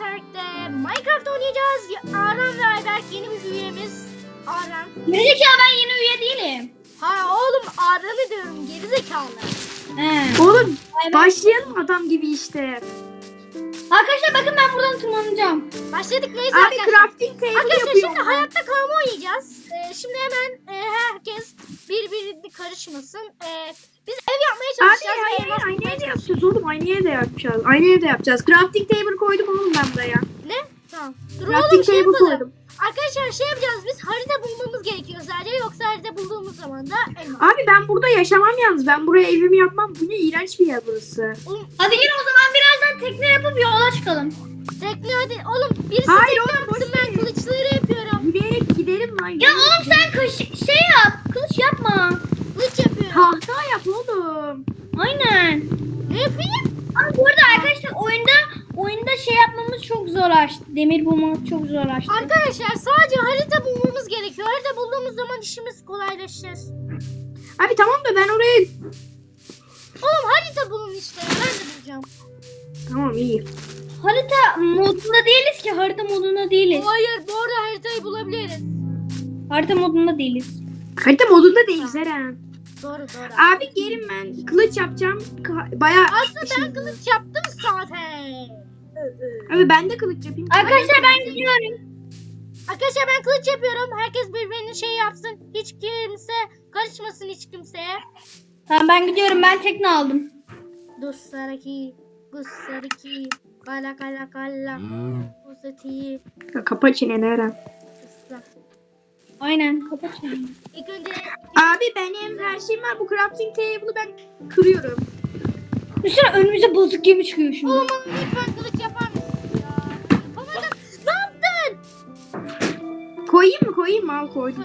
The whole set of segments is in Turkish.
birlikte Minecraft oynayacağız. Aran ve Ayberk yeni bir üyemiz. Aran. Gerizekalı ben yeni üye değilim. Ha oğlum Aran'ı diyorum gerizekalı. He. Oğlum başlayalım adam gibi işte. Arkadaşlar bakın ben buradan tırmanacağım. Başladık neyse Abi arkadaşlar. crafting table Arkadaşlar yapıyorum. şimdi hayatta kalma oynayacağız. Ee, şimdi hemen e, herkes birbirini karışmasın. Ee, biz ev yapmaya Abi çalışacağız. hayır hayır evde çalışacağız. yapacağız oğlum aynı evde yapacağız. Aynı evde yapacağız. Crafting table koydum oğlum ben buraya. Ne? Tamam. Dur Crafting oğlum şey table yapalım. koydum. Arkadaşlar şey yapacağız biz harita bulmamız gerekiyor sadece yoksa harita bulduğumuz zaman da elmas. Abi ben burada yaşamam yalnız. Ben buraya evimi yapmam. Bu ne iğrenç bir yer burası. Oğlum Hadi gelin o zaman birazdan tekne yapıp yola çıkalım. tekne hadi oğlum birisi Hayır tekne oğlum, yapsın boş ben kılıçları yapıyorum. Yürüyerek gidelim lan. Ya oğlum sen kış şey yap. Kılıç yapma. Kılıç yapıyorum. Tahta yap oğlum. Aynen. Ne yapayım? Ama bu arada arkadaşlar oyunda oyunda şey yapmamız çok zorlaştı. Demir bulmamız çok zorlaştı. Arkadaşlar sadece harita bulmamız gerekiyor. Harita bulduğumuz zaman işimiz kolaylaşır. Abi tamam da ben oraya... Oğlum harita bulun işte. Ben de bulacağım. Tamam iyi. Harita modunda değiliz ki. Harita modunda değiliz. Hayır bu arada haritayı bulabiliriz. Harita modunda değiliz. Harita modunda değiliz Eren. Doğru doğru. Abi gelin ben kılıç yapacağım. Ka- Bayağı... Aslında ben kılıç yaptım zaten. Abi ben de kılıç yapayım. Arkadaşlar ben gidiyorum. Arkadaşlar ben kılıç yapıyorum. Herkes birbirinin şey yapsın. Hiç kimse karışmasın hiç kimseye. Tamam ben gidiyorum. Ben tekne aldım. Dostlaraki, Guslariki, Kala kala kala, Gusati, Ya Kapa çeneni Eren. Aynen. Kapat şimdi. İlk önce Abi benim her şeyim var. Bu crafting table'ı ben kırıyorum. Düşünsene önümüze bozuk gemi çıkıyor şimdi. Oğlum lütfen kılıç yapar mısın ya? Yapamadım. Ne yaptın? Koyayım mı koyayım mı? Al koydum. Koy,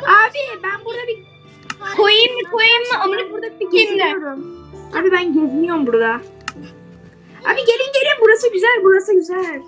koy. Abi ben burada bir Koyayım mı koyayım mı? Amına burada bir Kimle? geziniyorum. Abi ben geziniyorum burada. Abi gelin gelin burası güzel burası güzel.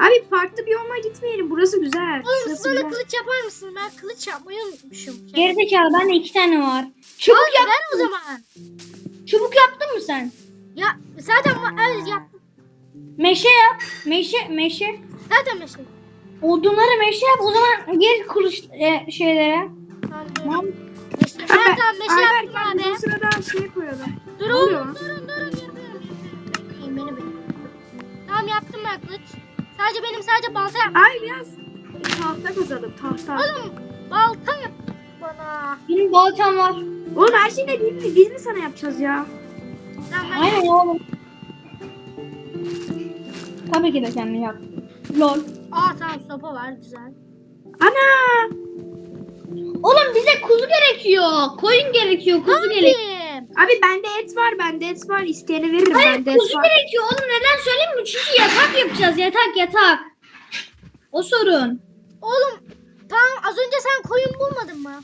Abi farklı bir yoluna gitmeyelim burası güzel. Oğlum Burası sana güzel. kılıç yapar mısın? Ben kılıç yapmayı unutmuşum. Gerizekalı bende iki tane var. Çubuk Al yap. ver o zaman. Çubuk yaptın mı sen? Ya zaten ma- evet yaptım. Meşe yap. Meşe meşe. Zaten meşale. Odunları meşe yap. O zaman gel kılıç e, şeylere. Tamam. Meşale. Abi, Ben meşe yaptım abi. o sırada şey koyalım. Dur Ne oğlum oluyor? durun durun yaptım ben kılıç. Sadece benim sadece balta yap. Ay biraz tahta kazalım tahta. Oğlum balta yap bana. Benim baltam var. Oğlum her şeyi de biz mi, biz mi sana yapacağız ya? Tamam Aynen oğlum. Tabii ki de kendin yap. Lol. Aa tamam sopa var güzel. Ana! Oğlum bize kuzu gerekiyor. Koyun gerekiyor. Kuzu gerekiyor. Abi bende et var bende et var. İsteyene veririm Hayır bende et kuzu var. gerekiyor oğlum. Neden söyleyeyim mi? Çünkü yatak yapacağız. Yatak yatak. O sorun. Oğlum tamam az önce sen koyun bulmadın mı?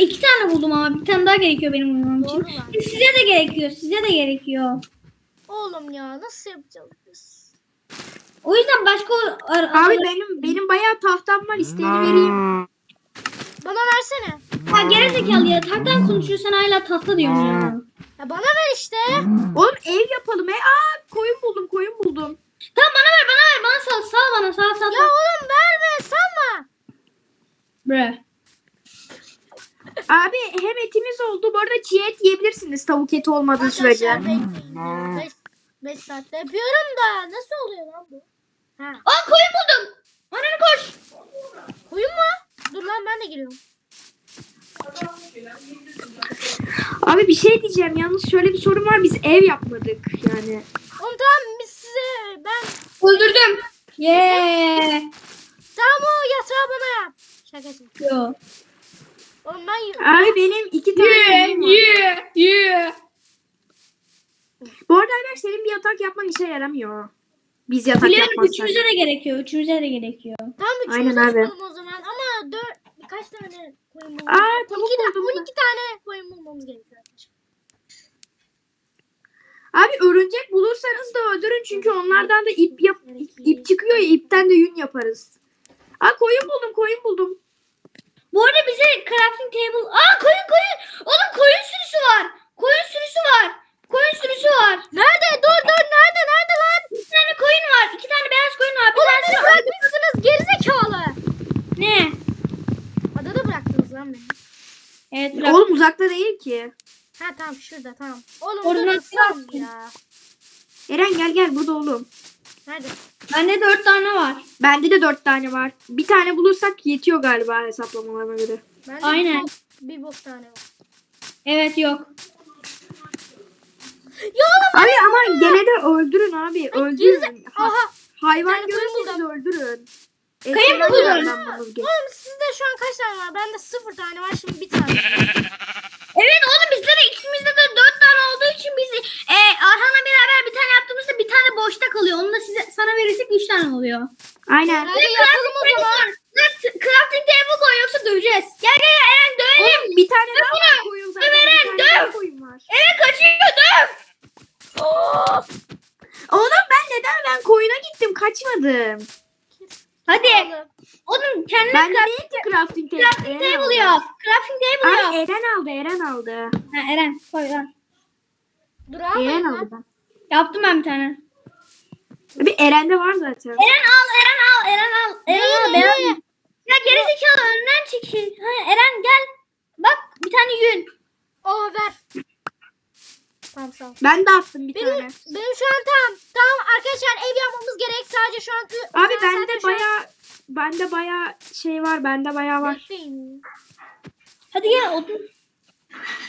İki tane buldum ama bir tane daha gerekiyor benim uyumam için. Doğru lan. Size de gerekiyor. Size de gerekiyor. Oğlum ya nasıl yapacağız biz? O yüzden başka ar- Abi ar- benim benim bayağı tahtam var. İsteyene vereyim. Bana versene. Ha gerizekalı ya. Tahtan konuşuyorsan hala tahta diyorsun ya. Ya bana ver işte. Oğlum ev yapalım. E, aa koyun buldum koyun buldum. Tamam bana ver bana ver. Bana sal sal bana sal sal Ya sal. oğlum verme sanma. Bre. Abi hem etimiz oldu. Bu arada çiğ et yiyebilirsiniz tavuk eti olmadığı sürece. Arkadaşlar bekleyin ya. 5 saatte yapıyorum da nasıl oluyor lan bu? Ha. Aa koyun buldum. Ananı koş. Koyun mu? Dur lan ben de giriyorum. Abi bir şey diyeceğim. Yalnız şöyle bir sorun var. Biz ev yapmadık yani. Oğlum tamam biz size ben Öldürdüm. Yeah. tamam o yatrağı bana yap. Şaka şaka. Yo. Oğlum ben Abi benim iki tane Yeah yeah yeah. Bu arada Ayber senin bir yatak yapman işe yaramıyor. Biz yatak Biliyorum yapmazsak. üçümüze de gerekiyor. Üçümüze de gerekiyor. tam üçümüz Aynen abi. o zaman ama dört birkaç tane Aa, tavuk 12, buldum ben. 12 tane koyun bulmamız gerekiyor arkadaşlar. Abi örümcek bulursanız da öldürün çünkü onlardan da ip yap ip çıkıyor ya ipten de yün yaparız. Aa koyun buldum koyun buldum. Bu arada bize crafting table... Aa koyun koyun. Oğlum koyun sürüsü var. Koyun sürüsü var. Koyun sürüsü var. Nerede? Dur dur nerede? Nerede lan? İki tane koyun var. İki tane uzakta değil ki. Ha tamam şurada tamam. Oğlum Oradan atlarsın. ya. Eren gel gel burada oğlum. Nerede? Bende dört tane var. Bende de dört tane var. Bir tane bulursak yetiyor galiba hesaplamalarına göre. Bende Aynen. Bir, bok, bir bok tane var. Evet yok. Ya oğlum Abi ama gene de öldürün abi. Öldürün. Gizli. Ha- Aha. hayvan görürseniz öldürün. Buldum. öğrenmem bunu. Oğlum sizde şu an kaç tane var? Bende sıfır tane var şimdi bir tane. ikimizde de dört tane olduğu için biz e, Arhan'la beraber bir tane yaptığımızda bir tane boşta kalıyor. Onu da size sana verirsek üç tane oluyor. Aynen. Hadi yapalım o zaman. Craft- Crafting table koy yoksa döveceğiz. Gel gel gel Eren dövelim. Oğlum bir tane daha var koyun zaten. Eren, döv. koyun var. Eren kaçıyor döv. Oğlum ben neden ben koyuna gittim kaçmadım. Hadi. Oğlum. Kendine Ben craft- değil ki crafting table. crafting Eren table aldı. yap. Crafting table yap. Abi Eren aldı Eren aldı. Ha, Eren koy lan. Dur Eren aldı. ben. Yaptım ben bir tane. Abi Eren'de var zaten. Eren al, Eren al, Eren al, Eren al. Ne, ne, Eren. Ya geri zekalı önünden çekil. Ha, Eren gel. Bak bir tane yün. Oh ver. Tamam sağ ol. Ben de attım bir Benim, tane. benim şu an tamam. Tamam arkadaşlar ev yapmamız gerek. Sadece şu an... Abi şu an bende şu an- baya bende baya şey var bende baya var. Bekleyin. Hadi gel otur.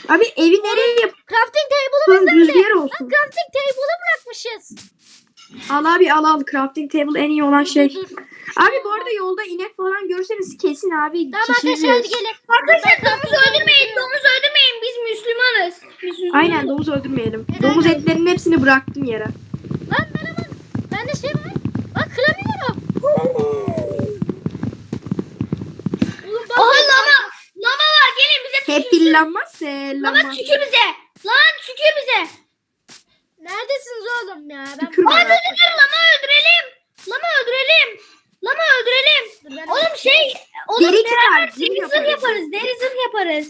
Abi evi nereye yap? Crafting table'ımız nerede? yer Lan olsun. crafting table'ı bırakmışız. Al abi al al crafting table en iyi olan şey. Dur, dur. Abi bu arada yolda inek falan görseniz kesin abi. Tamam arkadaşlar hadi gelin. Arkadaşlar domuz öldürmeyin, domuz öldürmeyin. Biz Müslümanız. Biz Müslümanız. Aynen domuz öldürmeyelim. Neden Domuz öyle? etlerinin hepsini bıraktım yere. Lan ben ama bende şey var. Bak kıramıyorum. Oğlum bak. Oha lama. Lama var gelin bize Hep tükürsün. dillenmez Lama selamma. tükür bize. Lan tükür bize. Neredesiniz oğlum ya? Ben Tükürme. Aa dur lama öldürelim. Lama öldürelim. Lama öldürelim. Ben- Oğlum şey. Oğlum Deri beraber çıkar, zırh deri zırh yaparız. yaparız. Deri zırh yaparız.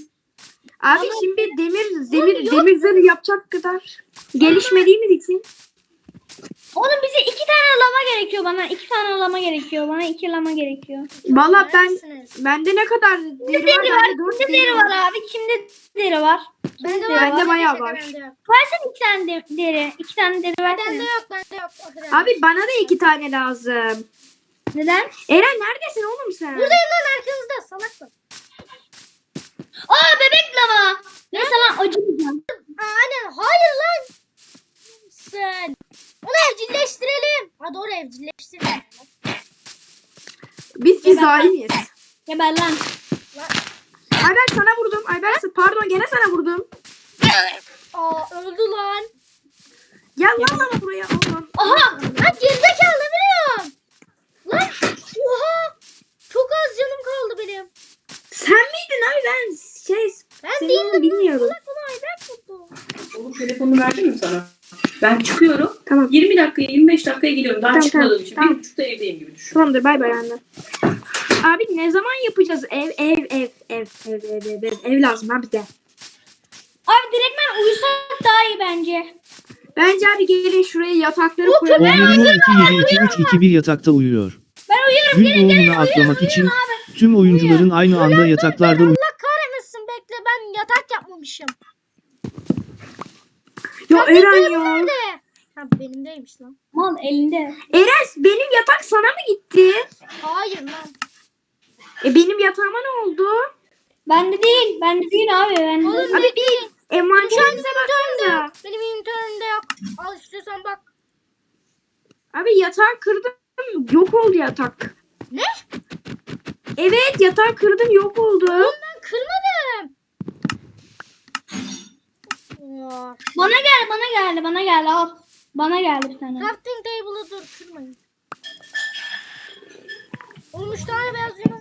Abi Ama- şimdi demir Oğlum zemir yok. demir zırh yapacak kadar gelişmediğimiz için. Oğlum bize iki tane lama gerekiyor bana. iki tane lama gerekiyor. Bana iki lama gerekiyor. Valla ben Neredesiniz? bende ne kadar deri deri var? var? Bende dört Kimde deri deri var. var abi? Kimde deri var? Bende var. Bende bayağı şaka, var. Bende yok. Versene iki tane de- deri. İki tane deri Bende versene. yok. Bende yok. O kadar. Abi bana da iki tane lazım. Neden? Eren neredesin oğlum sen? Buradayım lan arkanızda. Salaksın. Aa bebek lama. Neyse lan acımayacağım. Aynen. Hayır lan. Sen. Onu evcilleştirelim. Ha doğru evcilleştirelim. Biz biz miyiz? Geber lan. Lan. Ayber sana vurdum. Ayber pardon gene sana vurdum. Aa öldü lan. Gel lan lan buraya oğlum. Aha. Lan gerizekalı ne biliyorsun? Lan. Oha. Çok az canım kaldı benim. Sen miydin abi ben şey Ben senin bilmiyorum. Ayber tuttu. Oğlum telefonu verdim mi sana? Ben çıkıyorum. Tamam. 20 dakikaya 25 dakikaya geliyorum. Daha Tamam, çıkmadığım tamam, için. tamam. Bir buçukta evdeyim gibi düşün. Tamamdır bay bay anne. Abi ne zaman yapacağız? Ev ev ev ev ev ev ev ev, ev lazım abi de. Abi direktmen uyusak daha iyi bence. Bence abi gelin şuraya yatakları koyalım. Oyunun 2-7-2-3-2-1 yatakta uyuyor. Ben uyuyorum. Gün doğumuna atlamak için tüm oyuncuların aynı anda yataklarda uy- Allah kahretmesin bekle ben yapmamışım. Ya Eren ya. Nerede? Ha benimdeymiş lan. Mal elinde. Eren benim yatak sana mı gitti? Hayır lan. E benim yatağıma ne oldu? Bende değil. Bende değil abi. Bende. Oğlum Abi bir envanterinize baksanıza. Benim inventörümde yok. Al istiyorsan bak. Abi yatağı kırdım. Yok oldu yatak. Ne? Evet yatağı kırdım yok oldu. Oğlum ben kırmadım. Bana gel bana geldi bana geldi al. Bana geldi bir tane. Crafting table'ı dur kırmayın. Oğlum üç tane beyaz var.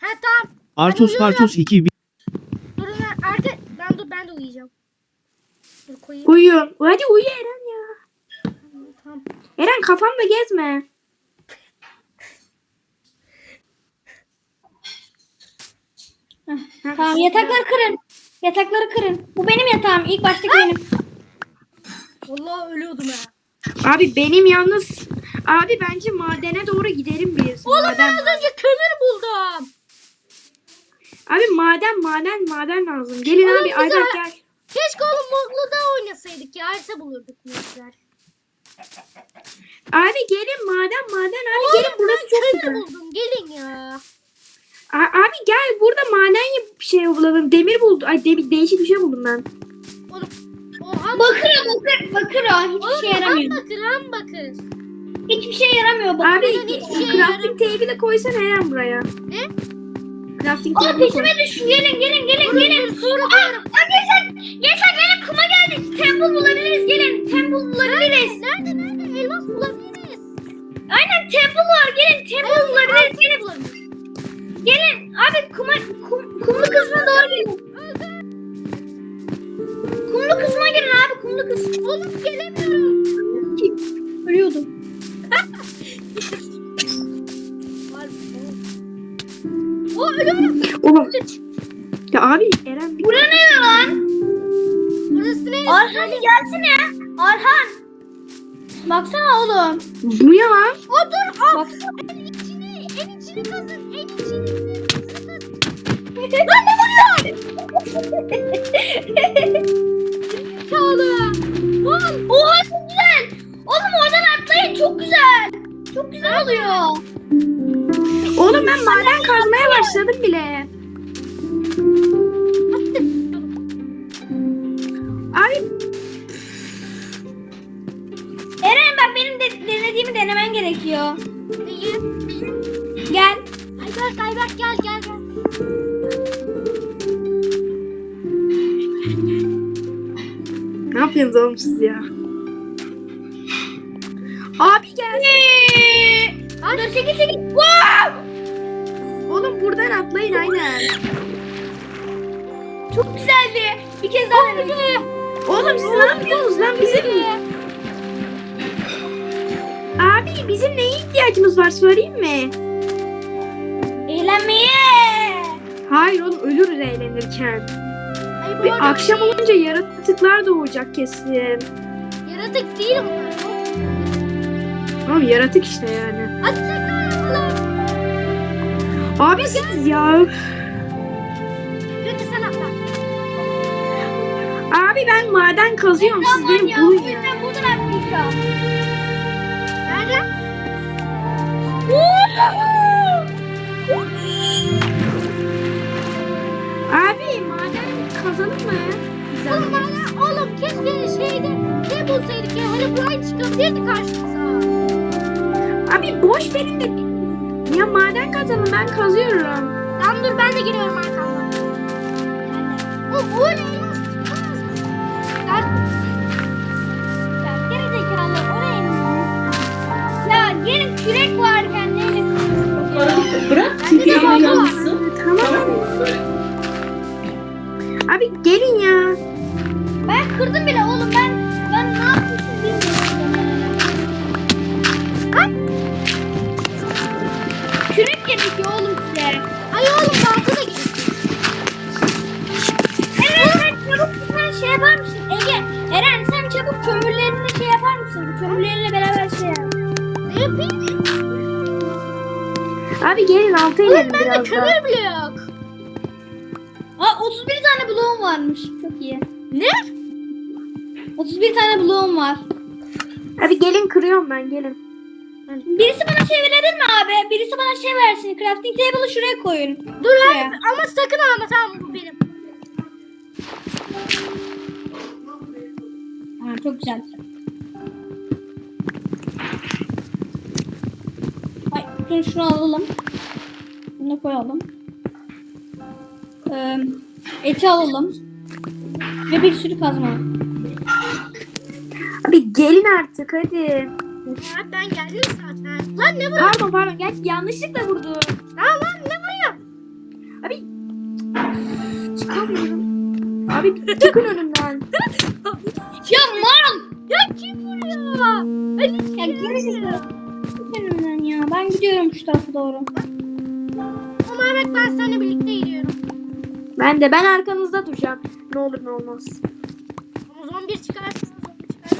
Ha tamam. Artos Partos 2 Durun lan. Arka... Ben dur ben de uyuyacağım. Dur koyayım. Uyuyun. Hadi uyu Eren ya. Tamam. Eren kafamda gezme. Tamam yatakları kırın. Yatakları kırın. Bu benim yatağım. İlk baştaki benim. Vallahi ölüyordum ya. Abi benim yalnız abi bence madene doğru gidelim biz. Oğlum Maden- ben az önce kömür buldum. Abi maden maden maden lazım. Gelin Oğlum abi bize- Ayberk gel. Keşke oğlum Moglu'da oynasaydık ya. Harita bulurduk bizler. Abi gelin maden maden abi Oğlum gelin burası ben çok kömür güzel. buldum. Gelin ya. A- abi gel burada maden bir şey bulalım. Demir buldum. Ay demir değişik bir şey buldum ben. Oğlum. Oha. Bakır bakır. Bakır o. Hiçbir Oğlum şey yaramıyor. bakır ham bakır. Hiçbir şey yaramıyor. Bakır. Abi hiçbir şey crafting table'ı koysana Eren buraya. Ne? Crafting Oğlum table'ı koy. peşime düşün. Gelin gelin gelin gelin. Sonra Arkadaşlar gençler gelin kuma geldik. Temple bulabiliriz gelin. Temple bulabiliriz. Nerede nerede? Elmas bulabiliriz. Aynen temple var. Gelin temple bulabiliriz. Gelin. Bulabiliriz. Gelin. Abi kuma, kum, kumlu kısmına doğru gelin. Kumlu kısma girin abi. Kumlu kısmı. Oğlum gelemiyorum. Ölüyordum. O ölüyorum. Oha. Ya abi Eren bir... Bura ne lan? Burası ne? Arhan gelsene. Arhan. Baksana oğlum. Bu ne lan? O dur. Al. İçini, kazın. En içini kazın. Lan ne vuruyor? Çağlı. Al. Oha çok güzel. Oğlum oradan atlayın çok güzel. Çok güzel oluyor. Oğlum ben maden kazmaya başladım bile. Abi Eren bak benim de denediğimi denemen gerekiyor. Ayberk Ayberk gel gel gel. ne yapıyorsunuz oğlum siz ya? Abi gel. Dur çekil çekil. Wow! Oğlum buradan atlayın aynen. Çok güzeldi. Bir kez daha denemek. Oğlum siz ne yapıyorsunuz lan bizim? Abi bizim neye ihtiyacımız var söyleyeyim mi? Hayır oğlum ölürüz eğlenirken. Ay bu Bir arada akşam olunca yaratıklar doğacak kesin. Yaratık değil bunlar. Oğlum yaratık işte yani. Tekrar yapalım. Abi siz ya. Kötü sen atla. Abi ben maden kazıyorum siz Aman beni ya. bulun Bu ya. yüzden buradan atlayacağım. Nerede? Abi kazalım mı? Güzel. Oğlum bana oğlum keşke şeyde ne bulsaydık ya. Hani Bright çıkabilirdi karşımıza. Abi boş verin de. Ya maden kazalım ben kazıyorum. Tamam dur ben de giriyorum arkamdan. O mı? Ya gelin kürek varken neyle kırıyorsun? Bırak çünkü yanmışsın. Tamam. Tamam gelin ya. Ben kırdım bile oğlum ben ben ne yapmışım bilmiyorum. Kürek gerekiyor oğlum size. Ay oğlum balta da gir. Eren sen çabuk bir tane şey yapar mısın? Ege, Eren sen çabuk kömürlerini şey yapar mısın? Kömürlerinle beraber şey yap. Ne yapayım? Abi gelin Oğlum inelim biraz daha. kömür bile yok. Aa 31 tane bloğum varmış. Çok iyi. Ne? 31 tane bloğum var. Abi gelin kırıyorum ben gelin. Birisi bana şey verebilir mi abi? Birisi bana şey versin. Crafting table'ı şuraya koyun. Dur Şuraya. abi ama sakın alma tamam bu benim. Ha, çok güzel. Ay, şunu alalım. Bunu koyalım. Ee, eti alalım. Ve bir sürü kazma. Abi gelin artık hadi. Ya ben geldim zaten. Lan ne var? Pardon pardon gerçi yanlışlıkla vurdu. Lan lan ne ya? Abi çıkamıyorum. Abi çıkın önümden. Ya mal! Ya kim vuruyor? Ali Ya geri zekalı. Git önümden ya. Ben gidiyorum şu tarafa doğru. Ama evet ben seninle birlikte gidiyorum. Ben de ben arkanızda duracağım. Ne olur ne olmaz. Zombi çıkarsın.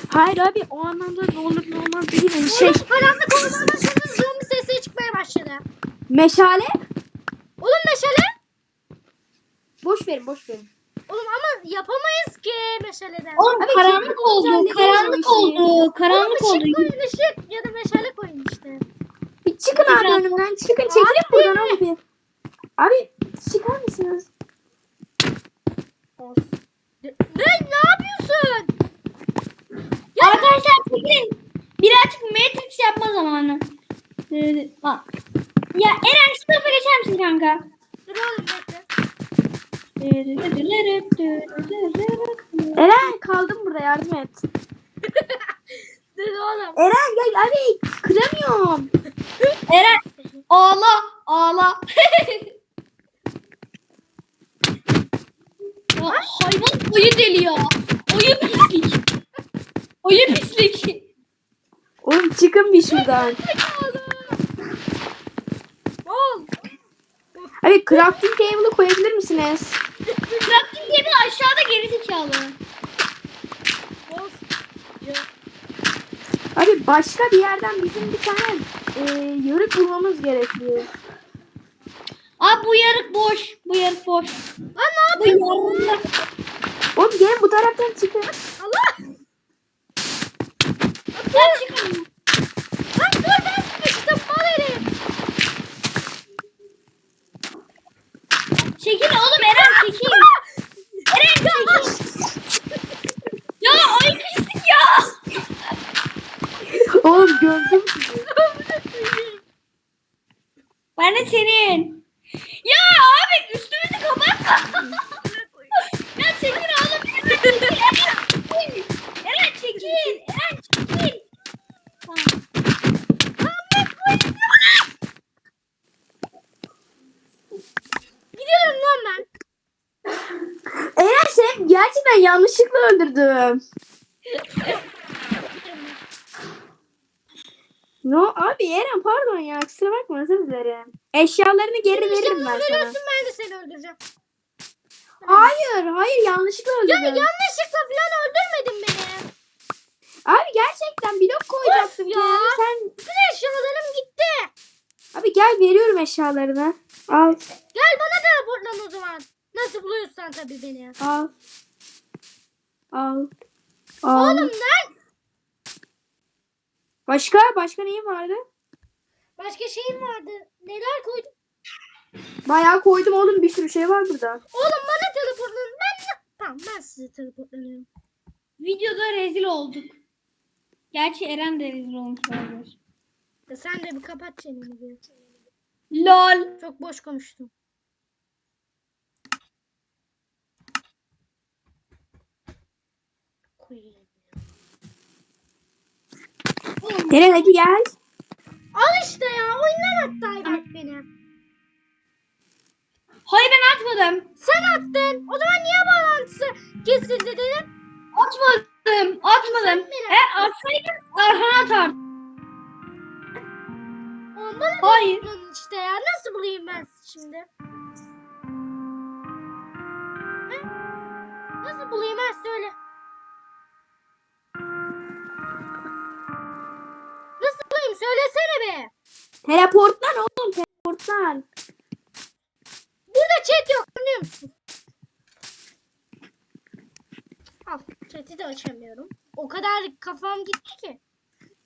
Hayır abi o anlamda ne olur ne olmaz değil mi? Şey Oğlum karanlık olmadan başladı. Zombi sesleri çıkmaya başladı. meşale. Oğlum meşale. boş verin boş verin. Oğlum ama yapamayız ki meşaleden. Oğlum Abi, karanlık oldu. Karanlık oldu. Karanlık oldu. ışık koyun ışık ya da meşale koyun işte. Bir çıkın abi önümden. Çıkın çekilin buradan abi bir. Abi çıkar mısınız? Ne, ne yapıyorsun? Arkadaşlar çekilin. Birazcık Matrix yapma zamanı. Ee, bak. Ya Eren şu tarafa geçer misin kanka? Dur oğlum bekle. Eren kaldım burada yardım et. Dur oğlum. Eren gel abi kıramıyorum. Eren ağla ağla. ya, hayvan oyu deliyor. Oyu pislik. Oyu pislik. Oğlum çıkın bir şuradan. Oğlum. Abi crafting table'ı koyabilir misiniz? Crafting table aşağıda geri zekalı. Ya, Abi başka bir yerden bizim bir tane e, yörük bulmamız gerekiyor. Abi bu yarık boş. Bu yarık boş. Lan ne Bu yapıyorsun? yarık. Oğlum gelin bu taraftan çıkın. Allah. Lan çıkın. Lan dur ben sıkıştım mal herif. Çekil oğlum Eren çekil. Eren çekil. ya ay pislik ya. Oğlum gördüm sizi. Ben de senin. Ya abi üstümüzü kapatma. ya çekil oğlum. Eren çekil. Eren çekil. Gidiyorum lan ben. Eren seni gerçekten yanlışlıkla öldürdüm. No abi Eren pardon ya kusura bakma özür dilerim. Eşyalarını geri veririm ben sana. Öldürüyorsun ben de seni öldüreceğim. Hayır hayır yanlışlıkla Ya öldürdüm. yanlışlıkla falan öldürmedin beni. Abi gerçekten blok koyacaktım Of ya. ya. Sen Bütün eşyalarım gitti. abi gel veriyorum eşyalarını. Al Gel bana teleportlan o zaman. Nasıl buluyorsan tabii beni. al. Al. Al. Oğlum lan. Başka başka neyim vardı? Başka şeyim vardı. Neler koydum? Bayağı koydum oğlum bir sürü şey var burada. Oğlum bana teleportlan. Ben ne? Tamam ben size teleportlanıyorum. Videoda rezil olduk. Gerçi Eren de rezil olmuş olabilir. Ya sen de bir kapat çeneni bir. Lol. Çok boş konuştum. Koyayım. Eren hadi gel. Al işte ya. Oyundan attı Ayberk beni. Hayır ben atmadım. Sen attın. O zaman niye bağlantısı kesildi dedim. Atmadım. Atmadım. Eğer atsaydın Arhan atardı. Bana Hayır. teleportlanın işte ya. Nasıl bulayım ben şimdi? Nasıl bulayım ben söyle. Söylesene be. Teleportlan oğlum teleportlan. Burada chat yok anlıyor musun? Al chat'i de açamıyorum. O kadar kafam gitti ki.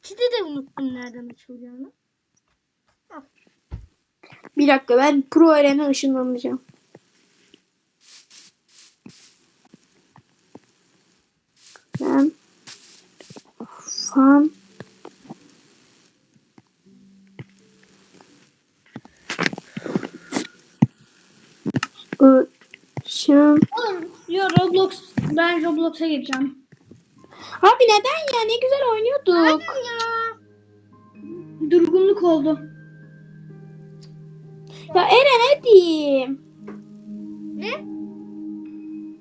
Chat'i de unuttum nereden açılacağını. Bir dakika ben pro Eren'e ışınlanacağım. Ben fan ışın Oğlum yo Roblox. Ben Roblox'a gireceğim. Abi neden ya ne güzel oynuyorduk. Aynen ya. Durgunluk oldu. Ya Eren hadi. Ne?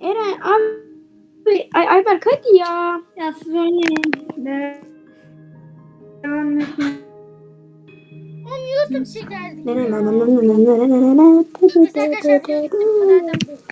Eren abi Ay Ayberk hadi ya. Ya siz oynayın. De- Devam etmeyin. Başka bir şey geldi. Biz arkadaşlar